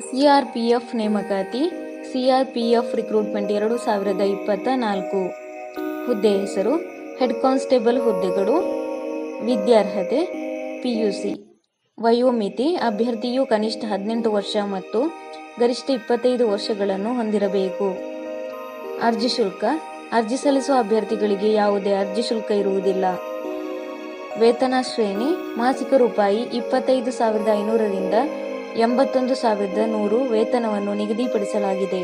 CRPF ನೇಮಕಾತಿ, CRPF recruitment ಎರಡು ಸಾವಿರದ ಇಪ್ಪತ್ತ ನಾಲ್ಕು. ಹುದ್ದೆ ಹೆಸರು ಹೆಡ್ ಕಾನ್ಸ್ಟೇಬಲ್ ಹುದ್ದೆಗಳು, ವಿದ್ಯಾರ್ಹತೆ, ಪಿಯುಸಿ. ವಯೋಮಿತಿ, ಅಭ್ಯರ್ಥಿಯು ಕನಿಷ್ಠ ಹದಿನೆಂಟು ವರ್ಷ ಮತ್ತು ಗರಿಷ್ಠ ಇಪ್ಪತ್ತೈದು ವರ್ಷಗಳನ್ನು ಹೊಂದಿರಬೇಕು. ಅರ್ಜಿ ಶುಲ್ಕ, ಅರ್ಜಿ ಸಲ್ಲಿಸುವ ಅಭ್ಯರ್ಥಿಗಳಿಗೆ ಯಾವುದೇ ಅರ್ಜಿ ಶುಲ್ಕ ಇರುವುದಿಲ್ಲ. ವೇತನ ಶ್ರೇಣಿ, ಮಾಸಿಕ ರೂಪಾಯಿ ಇಪ್ಪತ್ತೈದು ಸಾವಿರದ ಐನೂರರಿಂದ ಎಂಬತ್ತೊಂದು ಸಾವಿರದ ನೂರು ವೇತನವನ್ನು ನಿಗದಿಪಡಿಸಲಾಗಿದೆ.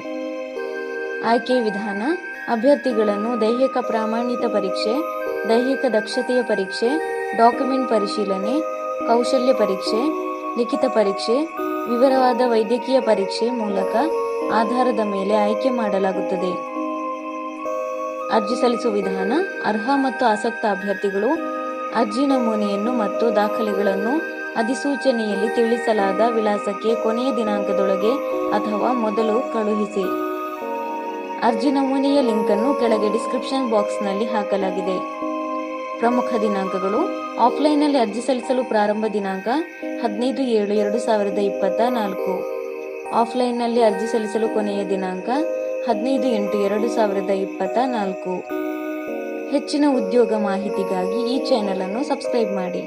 ಆಯ್ಕೆ ವಿಧಾನ, ಅಭ್ಯರ್ಥಿಗಳನ್ನು ದೈಹಿಕ ಪ್ರಾಮಾಣಿತ ಪರೀಕ್ಷೆ, ದೈಹಿಕ ದಕ್ಷತೆಯ ಪರೀಕ್ಷೆ, ಡಾಕ್ಯುಮೆಂಟ್ ಪರಿಶೀಲನೆ, ಕೌಶಲ್ಯ ಪರೀಕ್ಷೆ, ಲಿಖಿತ ಪರೀಕ್ಷೆ, ವಿವರವಾದ ವೈದ್ಯಕೀಯ ಪರೀಕ್ಷೆ ಮೂಲಕ ಆಧಾರದ ಮೇಲೆ ಆಯ್ಕೆ ಮಾಡಲಾಗುತ್ತದೆ. ಅರ್ಜಿ ಸಲ್ಲಿಸುವ ವಿಧಾನ, ಅರ್ಹ ಮತ್ತು ಆಸಕ್ತ ಅಭ್ಯರ್ಥಿಗಳು, ಅರ್ಜಿ ನಮೂನೆಯನ್ನು ಮತ್ತು ದಾಖಲೆಗಳನ್ನು ಅಧಿಸೂಚನೆಯಲ್ಲಿ ತಿಳಿಸಲಾದ ವಿಳಾಸಕ್ಕೆ ಕೊನೆಯ ದಿನಾಂಕದೊಳಗೆ ಅಥವಾ ಮೊದಲು ಕಳುಹಿಸಿ. ಅರ್ಜಿ ನಮೂನೆಯ ಲಿಂಕ್ ಅನ್ನು ಕೆಳಗೆ ಡಿಸ್ಕ್ರಿಪ್ಷನ್ ಬಾಕ್ಸ್ನಲ್ಲಿ ಹಾಕಲಾಗಿದೆ. ಪ್ರಮುಖ ದಿನಾಂಕಗಳು ಆಫ್ಲೈನ್ನಲ್ಲಿ ಅರ್ಜಿ ಸಲ್ಲಿಸಲು ಪ್ರಾರಂಭ ದಿನಾಂಕ ಹದಿನೈದು ಏಳು ಎರಡು ಸಾವಿರದ ಇಪ್ಪತ್ತ ನಾಲ್ಕು. ಆಫ್ಲೈನ್ನಲ್ಲಿ ಅರ್ಜಿ ಸಲ್ಲಿಸಲು ಕೊನೆಯ ದಿನಾಂಕ ಹದಿನೈದು ಎಂಟು ಎರಡು ಸಾವಿರದ ಇಪ್ಪತ್ತ ನಾಲ್ಕು. ಹೆಚ್ಚಿನ ಉದ್ಯೋಗ ಮಾಹಿತಿಗಾಗಿ ಈ ಚಾನೆಲ್ ಅನ್ನು ಸಬ್ಸ್ಕ್ರೈಬ್ ಮಾಡಿ.